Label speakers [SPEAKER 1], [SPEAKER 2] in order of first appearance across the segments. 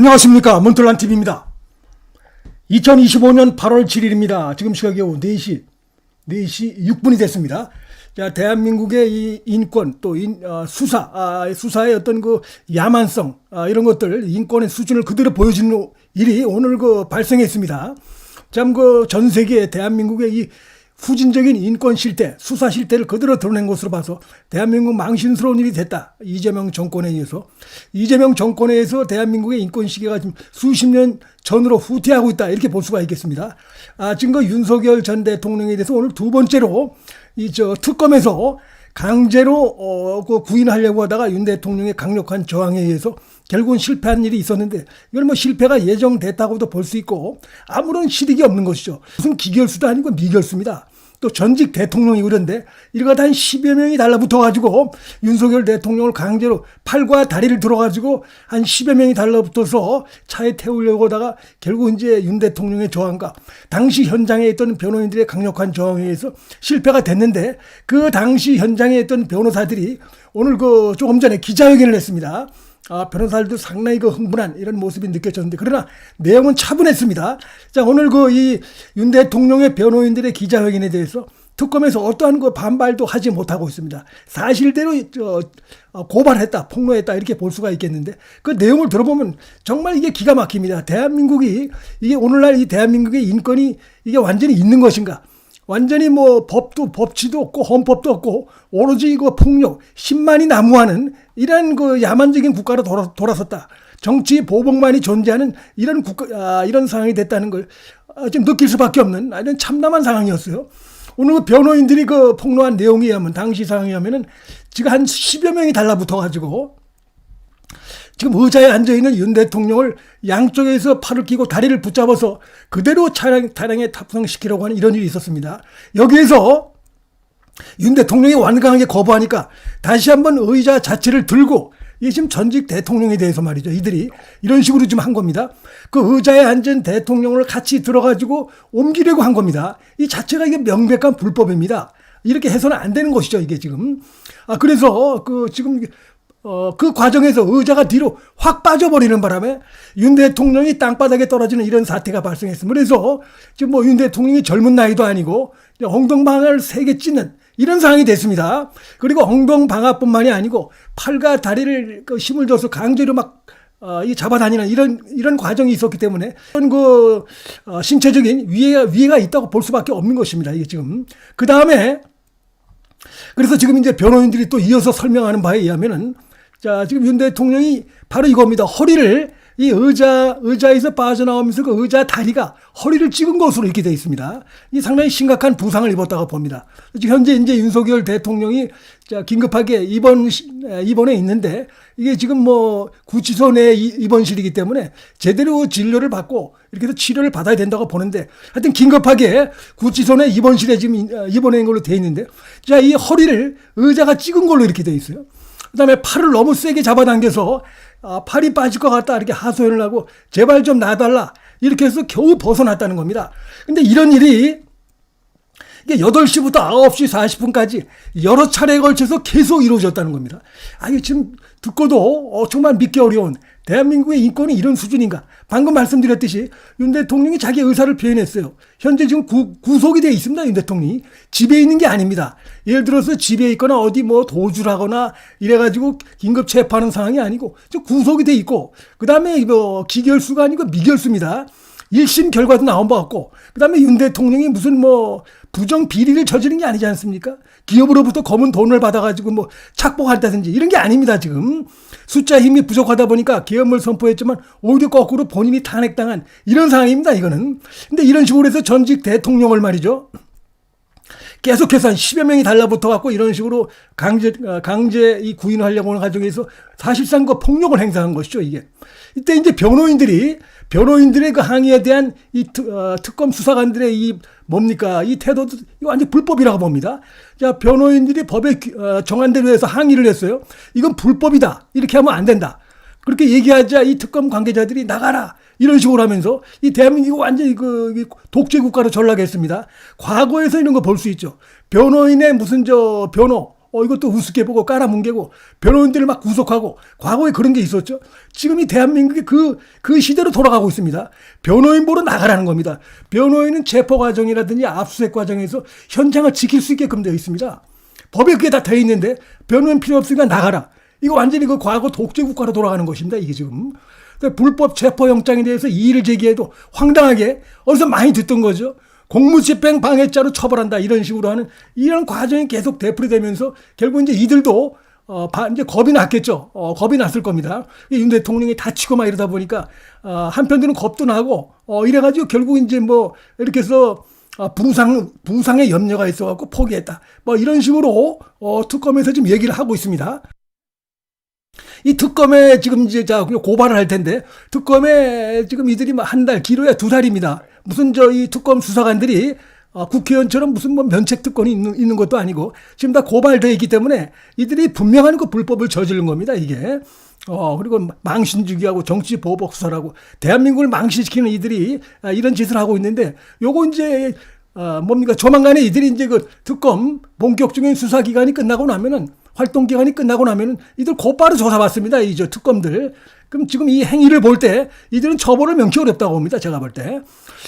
[SPEAKER 1] 안녕하십니까. 몬틀란 TV입니다. 2025년 8월 7일입니다. 지금 시각이 오후 4시, 4시 6분이 됐습니다. 자, 대한민국의 이 인권, 또 인, 어, 수사, 아, 수사의 어떤 그 야만성, 아, 이런 것들, 인권의 수준을 그대로 보여주는 일이 오늘 그 발생했습니다. 참 그 전 세계 대한민국의 이 후진적인 인권 실태, 수사 실태를 그대로 드러낸 것으로 봐서 대한민국 망신스러운 일이 됐다. 이재명 정권에 의해서. 이재명 정권에 의해서 대한민국의 인권 시계가 지금 수십 년 전으로 후퇴하고 있다. 이렇게 볼 수가 있겠습니다. 아, 지금 그 윤석열 전 대통령에 대해서 오늘 두 번째로 이 저 특검에서 강제로 어, 그 구인하려고 하다가 윤 대통령의 강력한 저항에 의해서 결국은 실패한 일이 있었는데 이건 뭐 실패가 예정됐다고도 볼 수 있고 아무런 실익이 없는 것이죠. 무슨 기결수도 아니고 미결수입니다. 또 전직 대통령이 그런데 이러다 한 10여 명이 달라붙어가지고 윤석열 대통령을 강제로 팔과 다리를 들어가지고 한 10여 명이 달라붙어서 차에 태우려고 하다가 결국 이제 윤 대통령의 저항과 당시 현장에 있던 변호인들의 강력한 저항에 의해서 실패가 됐는데 그 당시 현장에 있던 변호사들이 오늘 그 조금 전에 기자회견을 했습니다. 아, 변호사들도 상당히 그 흥분한 이런 모습이 느껴졌는데 그러나 내용은 차분했습니다. 자, 오늘 그 이 윤 대통령의 변호인들의 기자회견에 대해서 특검에서 어떠한 그 반발도 하지 못하고 있습니다. 사실대로 저 어, 고발했다, 폭로했다 이렇게 볼 수가 있겠는데 그 내용을 들어보면 정말 이게 기가 막힙니다. 대한민국이 이게 오늘날 이 대한민국의 인권이 이게 완전히 있는 것인가? 완전히 뭐 법도 법치도 없고 헌법도 없고 오로지 이거 폭력 10만이 나무하는 이런 그 야만적인 국가로 돌아, 돌아섰다. 정치 보복만이 존재하는 이런 국가 아, 이런 상황이 됐다는 걸 아, 좀 느낄 수밖에 없는 아, 이런 참담한 상황이었어요. 오늘 그 변호인들이 그 폭로한 내용에 의하면 당시 상황에 의하면은 지금 한 10여 명이 달라붙어 가지고 지금 의자에 앉아 있는 윤 대통령을 양쪽에서 팔을 끼고 다리를 붙잡아서 그대로 차량, 차량에 탑승시키려고 하는 이런 일이 있었습니다. 여기에서 윤 대통령이 완강하게 거부하니까 다시 한번 의자 자체를 들고 이게 지금 전직 대통령에 대해서 말이죠. 이들이 이런 식으로 좀한 겁니다. 그 의자에 앉은 대통령을 같이 들어가지고 옮기려고 한 겁니다. 이 자체가 이게 명백한 불법입니다. 이렇게 해서는 안 되는 것이죠. 이게 지금. 아, 그래서 그 지금 어, 그 과정에서 의자가 뒤로 확 빠져버리는 바람에 윤 대통령이 땅바닥에 떨어지는 이런 사태가 발생했습니다. 그래서 지금 뭐 윤 대통령이 젊은 나이도 아니고 엉덩방아를 세게 찢는 이런 상황이 됐습니다. 그리고 엉덩방아뿐만이 아니고 팔과 다리를 그 힘을 줘서 강제로 막 어, 이 잡아다니는 이런 이런 과정이 있었기 때문에 이런 그 어, 신체적인 위해가 위해가 있다고 볼 수밖에 없는 것입니다. 이게 지금 그 다음에 그래서 지금 이제 변호인들이 또 이어서 설명하는 바에 의하면은 자, 지금 윤 대통령이 바로 이겁니다. 허리를 이 의자, 의자에서 빠져나오면서 그 의자 다리가 허리를 찍은 것으로 이렇게 되어 있습니다. 이 상당히 심각한 부상을 입었다고 봅니다. 지금 현재 이제 윤석열 대통령이 자, 긴급하게 입원, 입원에 있는데 이게 지금 뭐 구치소 내 입원실이기 때문에 제대로 진료를 받고 이렇게 해서 치료를 받아야 된다고 보는데 하여튼 긴급하게 구치소 내 입원실에 지금 입원해 있는 걸로 되어 있는데 자, 이 허리를 의자가 찍은 걸로 이렇게 되어 있어요. 그 다음에 팔을 너무 세게 잡아당겨서 아, 팔이 빠질 것 같다 이렇게 하소연을 하고 제발 좀 놔달라 이렇게 해서 겨우 벗어났다는 겁니다. 근데 이런 일이 이게 8시부터 9시 40분까지 여러 차례에 걸쳐서 계속 이루어졌다는 겁니다. 아, 이 지금 듣고도 어, 정말 믿기 어려운 대한민국의 인권이 이런 수준인가? 방금 말씀드렸듯이 윤 대통령이 자기 의사를 표현했어요. 현재 지금 구, 구속이 되어 있습니다. 윤 대통령이. 집에 있는 게 아닙니다. 예를 들어서 집에 있거나 어디 뭐 도주를 하거나 이래가지고 긴급 체포하는 상황이 아니고 구속이 돼 있고 그 다음에 뭐 기결수가 아니고 미결수입니다. 1심 결과도 나온 바 같고 그다음에 윤 대통령이 무슨 뭐 부정 비리를 저지른 게 아니지 않습니까? 기업으로부터 검은 돈을 받아가지고 뭐 착복한다든지 이런 게 아닙니다 지금. 숫자 힘이 부족하다 보니까 계엄을 선포했지만 오히려 거꾸로 본인이 탄핵당한 이런 상황입니다 이거는. 근데 이런 식으로 해서 전직 대통령을 말이죠 계속해서 한 10여 명이 달라붙어 갖고 이런 식으로 강제, 어, 강제 이 구인하려고 하는 과정에서 사실상 그 폭력을 행사한 것이죠, 이게. 이때 이제 변호인들이, 변호인들의 그 항의에 대한 이 특, 어, 특검 수사관들의 이 뭡니까? 이 태도도 완전 불법이라고 봅니다. 자, 변호인들이 법에 어, 정한 대로 해서 항의를 했어요. 이건 불법이다. 이렇게 하면 안 된다. 그렇게 얘기하자 이 특검 관계자들이 나가라. 이런 식으로 하면서 이 대한민국이 완전히 그 독재 국가로 전락했습니다. 과거에서 이런 거 볼 수 있죠. 변호인의 무슨 저 변호 어, 이것도 우습게 보고 깔아뭉개고 변호인들을 막 구속하고 과거에 그런 게 있었죠. 지금 이 대한민국이 그, 그 시대로 돌아가고 있습니다. 변호인 보러 나가라는 겁니다. 변호인은 체포 과정이라든지 압수수색 과정에서 현장을 지킬 수 있게끔 되어 있습니다. 법에 그게 다 되어 있는데 변호인 필요 없으니까 나가라. 이거 완전히 그 과거 독재 국가로 돌아가는 것입니다. 이게 지금. 그 불법 체포 영장에 대해서 이의를 제기해도 황당하게 어디서 많이 듣던 거죠. 공무집행 방해자로 처벌한다 이런 식으로 하는 이런 과정이 계속 되풀이되면서 결국 이제 이들도 어, 바- 이제 겁이 났겠죠. 어, 겁이 났을 겁니다. 이윤 대통령이 다치고 막 이러다 보니까, 어, 한편들은 겁도 나고, 어, 이래가지고 결국 이제 뭐, 이렇게 해서, 아, 부상, 부상의 염려가 있어갖고 포기했다. 뭐 이런 식으로, 어, 특검에서 지금 얘기를 하고 있습니다. 이 특검에 지금 이제 자 고발을 할 텐데 특검에 지금 이들이 뭐한달 길어야 두 달입니다. 무슨 저 이 특검 수사관들이 어, 국회의원처럼 무슨 뭐 면책 특권이 있는, 있는 것도 아니고 지금 다 고발돼 있기 때문에 이들이 분명한 그 불법을 저지른 겁니다. 이게 어 그리고 망신주기하고 정치 보복 수사라고 대한민국을 망신시키는 이들이 아, 이런 짓을 하고 있는데 요거 이제 어, 뭡니까 조만간에 이들이 이제 그 특검 본격적인 수사 기간이 끝나고 나면은 활동 기간이 끝나고 나면은 이들 곧바로 조사받습니다. 이 저 특검들. 그럼 지금 이 행위를 볼 때 이들은 처벌을 명키 어렵다고 봅니다. 제가 볼 때.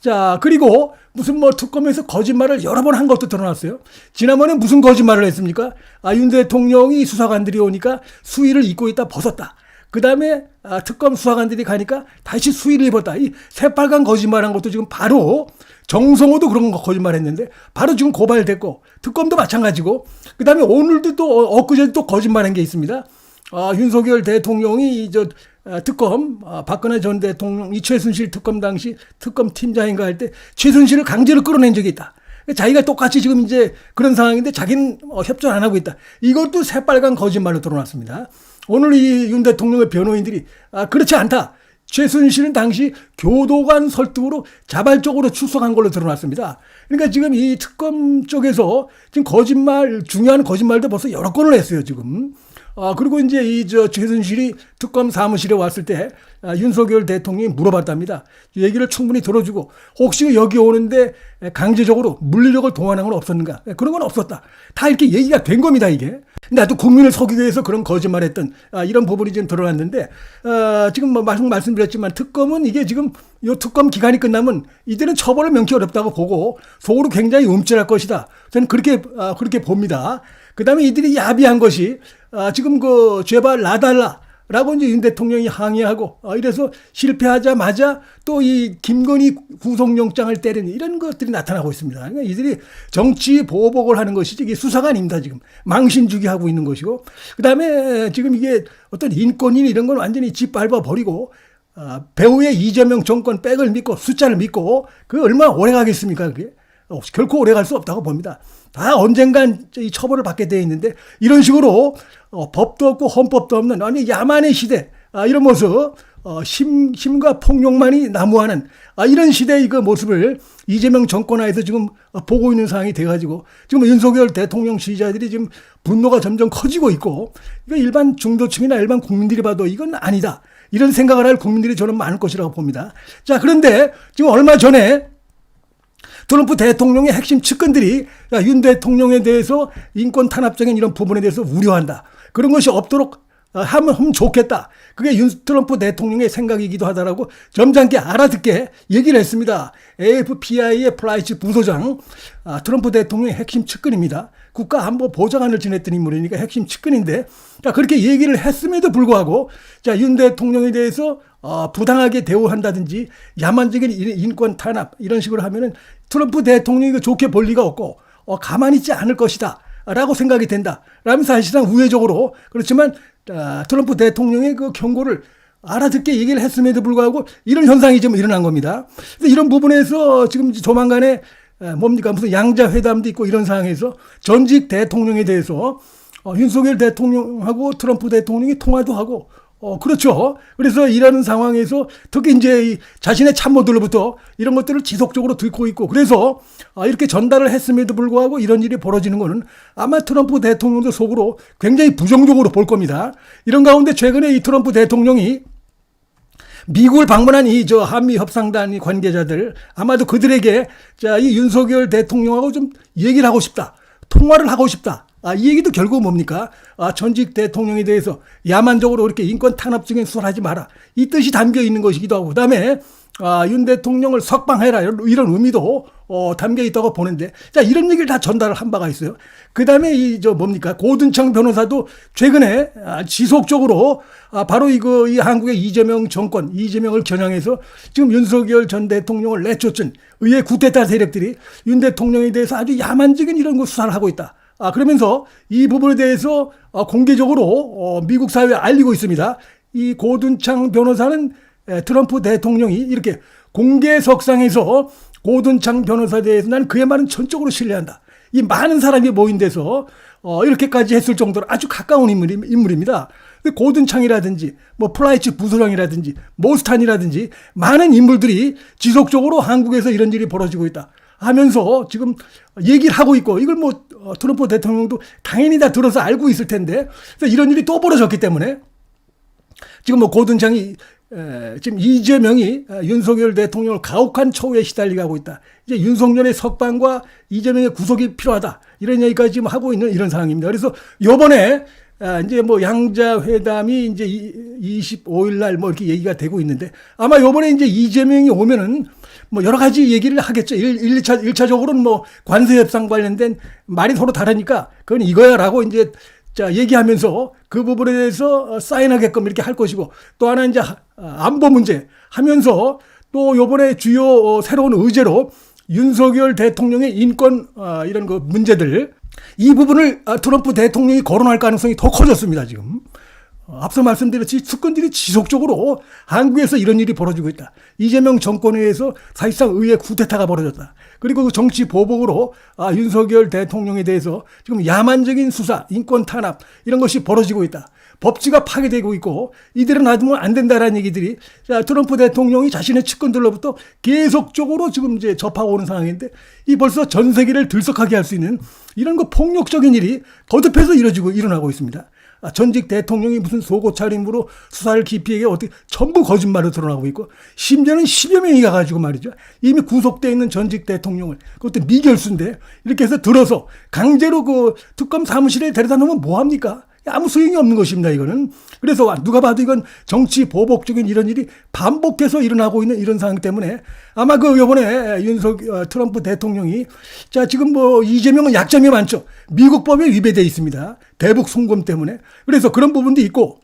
[SPEAKER 1] 자, 그리고 무슨 뭐 특검에서 거짓말을 여러 번 한 것도 드러났어요. 지난번에 무슨 거짓말을 했습니까? 아, 윤 대통령이 수사관들이 오니까 수의를 입고 있다 벗었다. 그 다음에 아, 특검 수사관들이 가니까 다시 수의를 입었다. 이 새빨간 거짓말한 것도 지금 바로 정성호도 그런 거 거짓말 했는데 바로 지금 고발됐고 특검도 마찬가지고 그 다음에 오늘도 또 어, 엊그제 또 거짓말한 게 있습니다. 아, 윤석열 대통령이 이저 아, 특검 아, 박근혜 전 대통령 이 최순실 특검 당시 특검 팀장인가 할 때 최순실을 강제로 끌어낸 적이 있다. 자기가 똑같이 지금 이제 그런 상황인데 자기는 어, 협조 안 하고 있다. 이것도 새빨간 거짓말로 드러났습니다. 오늘 이 윤 대통령의 변호인들이 아, 그렇지 않다. 최순실은 당시 교도관 설득으로 자발적으로 출석한 걸로 드러났습니다. 그러니까 지금 이 특검 쪽에서 지금 거짓말, 중요한 거짓말도 벌써 여러 건을 했어요, 지금. 아, 그리고 이제 이 저 최순실이 특검 사무실에 왔을 때 아, 윤석열 대통령이 물어봤답니다. 얘기를 충분히 들어주고 혹시 여기 오는데 강제적으로 물리력을 동원한 건 없었는가? 그런 건 없었다. 다 이렇게 얘기가 된 겁니다, 이게. 근데 또 국민을 속이기 위해서 그런 거짓말했던 아, 이런 부분이 지금 드러났는데 어, 지금 뭐 말씀 말씀드렸지만 특검은 이게 지금 요 특검 기간이 끝나면 이들은 처벌을 명키 어렵다고 보고 속으로 굉장히 움찔할 것이다. 저는 그렇게 아, 그렇게 봅니다. 그 다음에 이들이 야비한 것이 아, 지금 그 제발 놔달라. 라고 이제 윤 대통령이 항의하고 어, 이래서 실패하자마자 또 이 김건희 구속영장을 때리는 이런 것들이 나타나고 있습니다. 그러니까 이들이 정치 보복을 하는 것이지 이게 수사가 아닙니다. 지금 망신주기 하고 있는 것이고 그 다음에 지금 이게 어떤 인권인 이런 건 완전히 짓밟아 버리고 아, 배우의 이재명 정권 백을 믿고 숫자를 믿고 그 얼마나 오래 가겠습니까? 그게 어, 결코 오래 갈 수 없다고 봅니다. 다 언젠간 이 처벌을 받게 돼 있는데 이런 식으로 어, 법도 없고 헌법도 없는 아니 야만의 시대 아, 이런 모습 어, 심, 힘과 폭력만이 나무하는 아, 이런 시대의 그 모습을 이재명 정권하에서 지금 어, 보고 있는 상황이 돼가지고 지금 윤석열 대통령 지지자들이 지금 분노가 점점 커지고 있고 이거 일반 중도층이나 일반 국민들이 봐도 이건 아니다 이런 생각을 할 국민들이 저는 많을 것이라고 봅니다. 자 그런데 지금 얼마 전에 트럼프 대통령의 핵심 측근들이 야, 윤 대통령에 대해서 인권 탄압적인 이런 부분에 대해서 우려한다. 그런 것이 없도록 어, 하면, 하면 좋겠다. 그게 윤 트럼프 대통령의 생각이기도 하다라고 점잖게 알아듣게 얘기를 했습니다. AFPI의 플라이츠 부소장, 아, 트럼프 대통령의 핵심 측근입니다. 국가 안보 보좌관을 지냈던 인물이니까 핵심 측근인데, 자, 그렇게 얘기를 했음에도 불구하고, 자, 윤 대통령에 대해서 어, 부당하게 대우한다든지 야만적인 인- 인권 탄압 이런 식으로 하면은 트럼프 대통령이 그 좋게 볼 리가 없고 어, 가만히 있지 않을 것이다. 라고 생각이 된다. 라면 사실상 우회적으로 그렇지만 아, 트럼프 대통령의 그 경고를 알아듣게 얘기를 했음에도 불구하고 이런 현상이 지금 일어난 겁니다. 이런 부분에서 지금 조만간에 에, 뭡니까 무슨 양자 회담도 있고 이런 상황에서 전직 대통령에 대해서 어, 윤석열 대통령하고 트럼프 대통령이 통화도 하고 어, 그렇죠. 그래서 이러는 상황에서 특히 이제 이 자신의 참모들로부터 이런 것들을 지속적으로 듣고 있고 그래서 아, 이렇게 전달을 했음에도 불구하고 이런 일이 벌어지는 거는 아마 트럼프 대통령도 속으로 굉장히 부정적으로 볼 겁니다. 이런 가운데 최근에 이 트럼프 대통령이 미국을 방문한 이 저 한미 협상단 관계자들 아마도 그들에게 자 이 윤석열 대통령하고 좀 얘기를 하고 싶다 통화를 하고 싶다 아, 이 얘기도 결국 뭡니까? 아, 전직 대통령에 대해서 야만적으로 이렇게 인권 탄압적인 수사하지 마라. 이 뜻이 담겨 있는 것이기도 하고, 그 다음에 아, 윤 대통령을 석방해라. 이런, 의미도 어, 담겨 있다고 보는데, 자, 이런 얘기를 다 전달을 한 바가 있어요. 그 다음에 이, 저, 뭡니까? 고든창 변호사도 최근에 아, 지속적으로 아, 바로 이거, 이 한국의 이재명 정권, 이재명을 겨냥해서 지금 윤석열 전 대통령을 내쫓은 의회 구태타 세력들이 윤 대통령에 대해서 아주 야만적인 이런 거 수사를 하고 있다. 아, 그러면서 이 부분에 대해서 어, 공개적으로 어, 미국 사회에 알리고 있습니다. 이 고든창 변호사는 에, 트럼프 대통령이 이렇게 공개석상에서 고든창 변호사에 대해서 나는 그의 말은 전적으로 신뢰한다. 이 많은 사람이 모인 데서 어, 이렇게까지 했을 정도로 아주 가까운 인물이, 인물입니다. 고든창이라든지 뭐 플라이츠 부소장이라든지 모스탄이라든지 많은 인물들이 지속적으로 한국에서 이런 일이 벌어지고 있다. 하면서 지금 얘기를 하고 있고 이걸 뭐 어, 트럼프 대통령도 당연히 다 들어서 알고 있을 텐데 이런 일이 또 벌어졌기 때문에 지금 뭐 고든창이 에, 지금 이재명이 어, 윤석열 대통령을 가혹한 처우에 시달리게 하고 있다. 이제 윤석열의 석방과 이재명의 구속이 필요하다. 이런 얘기까지 지금 하고 있는 이런 상황입니다. 그래서 요번에 아, 이제 뭐 양자 회담이 이제 25일 날 뭐 이렇게 얘기가 되고 있는데 아마 요번에 이제 이재명이 오면은 뭐 여러 가지 얘기를 하겠죠. 1, 1차, 1차적으로는 뭐 관세 협상 관련된 말이 서로 다르니까 그건 이거야라고 이제 자, 얘기하면서 그 부분에 대해서 사인하게끔 이렇게 할 것이고 또 하나 이제 안보 문제 하면서 또 요번에 주요 어, 새로운 의제로 윤석열 대통령의 인권 어, 이런 그 문제들 이 부분을 아, 트럼프 대통령이 거론할 가능성이 더 커졌습니다, 지금. 어, 앞서 말씀드렸듯이 측근들이 지속적으로 한국에서 이런 일이 벌어지고 있다. 이재명 정권에 의해서 사실상 의회 쿠데타가 벌어졌다. 그리고 그 정치 보복으로 아, 윤석열 대통령에 대해서 지금 야만적인 수사, 인권 탄압 이런 것이 벌어지고 있다. 법치가 파괴되고 있고 이대로 놔두면 안 된다라는 얘기들이 자, 트럼프 대통령이 자신의 측근들로부터 계속적으로 지금 이제 접하고 오는 상황인데 이 벌써 전 세계를 들썩하게 할 수 있는 이런 거 폭력적인 일이 거듭해서 이루어지고 일어나고 있습니다. 아, 전직 대통령이 무슨 속옷 차림으로 수사를 기피하게 어떻게 전부 거짓말로 드러나고 있고 심지어는 10여 명이 가가지고 말이죠. 이미 구속돼 있는 전직 대통령을 그것도 미결수인데 이렇게 해서 들어서 강제로 그 특검 사무실에 데려다 놓으면 뭐합니까? 아무 소용이 없는 것입니다, 이거는. 그래서 누가 봐도 이건 정치 보복적인 이런 일이 반복해서 일어나고 있는 이런 상황 때문에 아마 그 요번에 윤석, 어, 트럼프 대통령이 자, 지금 뭐 이재명은 약점이 많죠. 미국 법에 위배돼 있습니다. 대북 송금 때문에. 그래서 그런 부분도 있고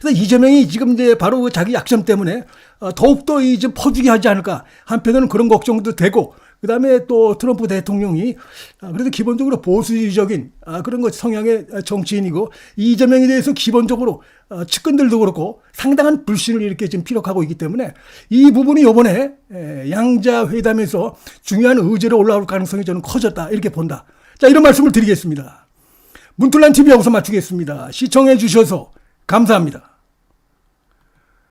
[SPEAKER 1] 그래서 이재명이 지금 이제 바로 그 자기 약점 때문에 어, 더욱더 이제 퍼주게 하지 않을까. 한편으로는 그런 걱정도 되고 그 다음에 또 트럼프 대통령이 아, 그래도 기본적으로 보수적인 아, 그런 것 성향의 정치인이고 이재명에 대해서 기본적으로 어, 측근들도 그렇고 상당한 불신을 이렇게 지금 피력하고 있기 때문에 이 부분이 이번에 양자 회담에서 중요한 의제로 올라올 가능성이 저는 커졌다 이렇게 본다. 자 이런 말씀을 드리겠습니다. 문틀란 TV 여기서 마치겠습니다. 시청해 주셔서 감사합니다.